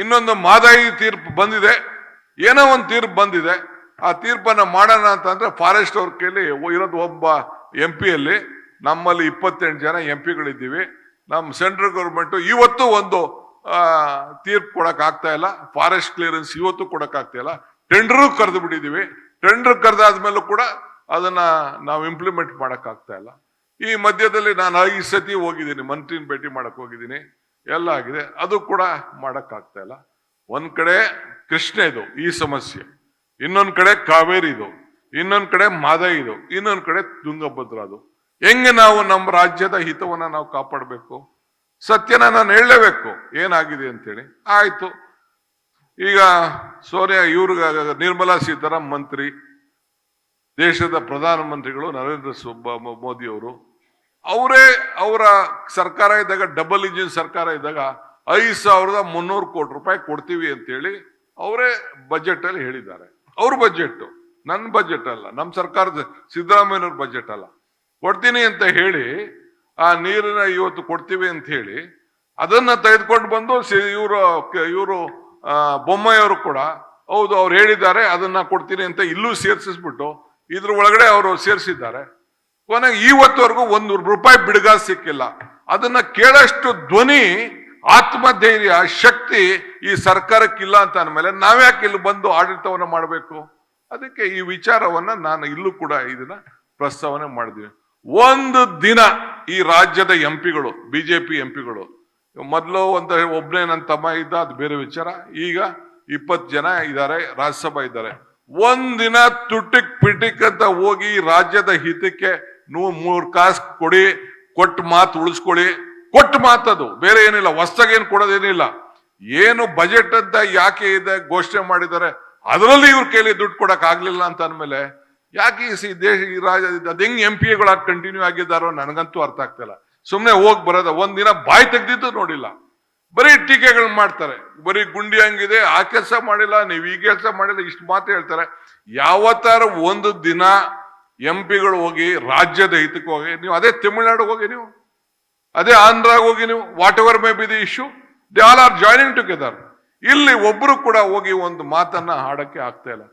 ಇನ್ನೊಂದು ಮಾದಾಯಿ ತೀರ್ಪು ಬಂದಿದೆ. ಏನೋ ಒಂದು ತೀರ್ಪು ಬಂದಿದೆ. ಆ ತೀರ್ಪನ್ನು ಮಾಡೋಣ ಅಂತಂದ್ರೆ ಫಾರೆಸ್ಟ್ ಅವ್ರ ಇರೋದು ಒಬ್ಬ ಎಂ ಪಿಯಲ್ಲಿ ನಮ್ಮಲ್ಲಿ ಇಪ್ಪತ್ತೆಂಟು ಜನ ಎಂ ಪಿಗಳಿದ್ದೀವಿ ನಮ್ಮ ಸೆಂಟ್ರಲ್ ಗೌರ್ಮೆಂಟು ಇವತ್ತು ಒಂದು ತೀರ್ಪು ಕೊಡಕ್ ಆಗ್ತಾ ಇಲ್ಲ. ಫಾರೆಸ್ಟ್ ಕ್ಲಿಯರೆನ್ಸ್ ಇವತ್ತು ಕೊಡಕ್ ಆಗ್ತಾ ಇಲ್ಲ. ಟೆಂಡರು ಕರೆದು ಬಿಟ್ಟಿದೀವಿ ಟೆಂಡರ್ ಕರೆದಾದ್ಮೇಲೂ ಕೂಡ ಅದನ್ನ ನಾವು ಇಂಪ್ಲಿಮೆಂಟ್ ಮಾಡಕ್ ಆಗ್ತಾ ಇಲ್ಲ. ಈ ಮಧ್ಯದಲ್ಲಿ ನಾನು ಐದು ಸತಿ ಹೋಗಿದ್ದೀನಿ, ಮಂತ್ರಿನ ಭೇಟಿ ಮಾಡಕ್ ಹೋಗಿದ್ದೀನಿ. ಎಲ್ಲ ಆಗಿದೆ. ಅದು ಕೂಡ ಮಾಡೋಕ್ಕಾಗ್ತಾ ಇಲ್ಲ. ಒಂದು ಕಡೆ ಕೃಷ್ಣ ಇದು, ಈ ಸಮಸ್ಯೆ. ಇನ್ನೊಂದು ಕಡೆ ಕಾವೇರಿ ಇದು. ಇನ್ನೊಂದು ಕಡೆ ಮಾದೈ ಇದು. ಇನ್ನೊಂದು ಕಡೆ ತುಂಗಭದ್ರ ಅದು. ಹೆಂಗೆ ನಾವು ನಮ್ಮ ರಾಜ್ಯದ ಹಿತವನ್ನ ನಾವು ಕಾಪಾಡಬೇಕು? ಸತ್ಯನ ನಾನು ಹೇಳಲೇಬೇಕು. ಏನಾಗಿದೆ ಅಂತೇಳಿ. ಆಯಿತು. ಈಗ ಸೋನಿಯಾ, ಇವ್ರಿಗೆ ನಿರ್ಮಲಾ ಸೀತಾರಾಮ್ ಮಂತ್ರಿ, ದೇಶದ ಪ್ರಧಾನಮಂತ್ರಿಗಳು ನರೇಂದ್ರ ಮೋದಿ ಮೋದಿ ಅವರು ಅವರೇ ಅವರ ಸರ್ಕಾರ ಇದ್ದಾಗ ಡಬಲ್ ಇಂಜಿನ್ ಸರ್ಕಾರ ಇದ್ದಾಗ ಐದು ಸಾವಿರದ ಮುನ್ನೂರು ಕೋಟಿ ರೂಪಾಯಿ ಕೊಡ್ತೀವಿ ಅಂತೇಳಿ ಅವರೇ ಬಜೆಟ್ ಅಲ್ಲಿ ಹೇಳಿದ್ದಾರೆ. ಅವ್ರ ಬಜೆಟ್ ನನ್ನ ಬಜೆಟ್ ಅಲ್ಲ ನಮ್ಮ ಸರ್ಕಾರದ ಸಿದ್ದರಾಮಯ್ಯನವ್ರ ಬಜೆಟ್ ಅಲ್ಲ. ಕೊಡ್ತೀನಿ ಅಂತ ಹೇಳಿ, ಆ ನೀರನ್ನ ಇವತ್ತು ಕೊಡ್ತೀವಿ ಅಂತ ಹೇಳಿ, ಅದನ್ನ ತೆಗೆದುಕೊಂಡು ಬಂದು ಇವರು ಇವರು ಬೊಮ್ಮಾಯಿಯವರು ಕೂಡ, ಹೌದು, ಅವ್ರು ಹೇಳಿದ್ದಾರೆ, ಅದನ್ನ ಕೊಡ್ತೀನಿ ಅಂತ ಇಲ್ಲೂ ಸೇರ್ಸಿಸ್ಬಿಟ್ಟು, ಇದ್ರ ಒಳಗಡೆ ಅವರು ಸೇರಿಸಿದ್ದಾರೆ. ಕೊನೆಗೆ ಇವತ್ತುವರೆಗೂ ಒಂದು ರೂಪಾಯಿ ಬಿಡುಗ ಸಿಕ್ಕಿಲ್ಲ. ಅದನ್ನ ಕೇಳಷ್ಟು ಧ್ವನಿ, ಆತ್ಮಧೈರ್ಯ, ಶಕ್ತಿ ಈ ಸರ್ಕಾರಕ್ಕಿಲ್ಲ ಅಂತ ಅಂದಮೇಲೆ ನಾವ್ಯಾಕೆ ಇಲ್ಲಿ ಬಂದು ಆಡಳಿತವನ್ನ ಮಾಡಬೇಕು? ಅದಕ್ಕೆ ಈ ವಿಚಾರವನ್ನ ನಾನು ಇಲ್ಲೂ ಕೂಡ ಇದನ್ನ ಪ್ರಸ್ತಾವನೆ ಮಾಡಿದ್ವಿ ಒಂದು ದಿನ ಈ ರಾಜ್ಯದ ಎಂಪಿಗಳು, ಬಿಜೆಪಿ ಎಂಪಿಗಳು, ಮೊದಲು ಒಂದು ಒಬ್ಬನೇ ನನ್ನ ತಮ್ಮ ಇದ್ದ, ಅದು ಬೇರೆ ವಿಚಾರ. ಈಗ ಇಪ್ಪತ್ತು ಜನ ಇದ್ದಾರೆ ರಾಜ್ಯಸಭಾ ಇದ್ದಾರೆ ಒಂದಿನ ತುಟಿಕ್ ಪಿಟಿಕ್ ಅಂತ ಹೋಗಿ ರಾಜ್ಯದ ಹಿತಕ್ಕೆ ನೀವು ಮೂರು ಕಾಸು ಕೊಡಿ, ಕೊಟ್ಟು ಮಾತು ಉಳಿಸ್ಕೊಳ್ಳಿ. ಕೊಟ್ಟು ಮಾತದು ಬೇರೆ ಏನಿಲ್ಲ, ಹೊಸ್ದಾಗೇನು ಕೊಡೋದೇನಿಲ್ಲ. ಏನು ಬಜೆಟ್ ಅಂತ ಯಾಕೆ ಇದೆ ಘೋಷಣೆ ಮಾಡಿದ್ದಾರೆ, ಅದರಲ್ಲಿ ಇವ್ರ ಕೈಲಿ ದುಡ್ಡು ಕೊಡಕ್ ಆಗ್ಲಿಲ್ಲ ಅಂತ ಅಂದ್ಮೇಲೆ, ಯಾಕೆ ಈ ದೇಶ, ಈ ರಾಜ ಅದೆಂಗ್ ಎಂ ಪಿ ಗಳಾಗಿ ಕಂಟಿನ್ಯೂ ಆಗಿದ್ದಾರೋ ನನಗಂತೂ ಅರ್ಥ ಆಗ್ತಿಲ್ಲ. ಸುಮ್ಮನೆ ಹೋಗಿ ಬರೋದ ಒಂದಿನ ಬಾಯಿ ತೆಗ್ದಿದ್ದು ನೋಡಿಲ್ಲ. ಬರೀ ಟೀಕೆಗಳು ಮಾಡ್ತಾರೆ, ಬರೀ ಗುಂಡಿ ಹಂಗಿದೆ, ಆ ಕೆಲಸ ಮಾಡಿಲ್ಲ, ನೀವು ಈ ಕೆಲಸ ಮಾಡಿಲ್ಲ, ಇಷ್ಟು ಮಾತು ಹೇಳ್ತಾರೆ. ಯಾವತ್ತಾರ ಒಂದು ದಿನ ಎಂ ಪಿಗಳು ಹೋಗಿ ರಾಜ್ಯದ ಹಿತಕ್ಕೆ ಹೋಗಿ, ನೀವು ಅದೇ ತಮಿಳ್ನಾಡಿಗೆ ಹೋಗಿ ನೀವು, ಅದೇ ಆಂಧ್ರಾಗ ಹೋಗಿ ನೀವು whatever may be the issue they all are joining together ಇಲ್ಲಿ ಒಬ್ಬರು ಕೂಡ ಹೋಗಿ ಒಂದು ಮಾತನ್ನ ಹಾಡಕ್ಕೆ ಆಗ್ತಾ ಇಲ್ಲ.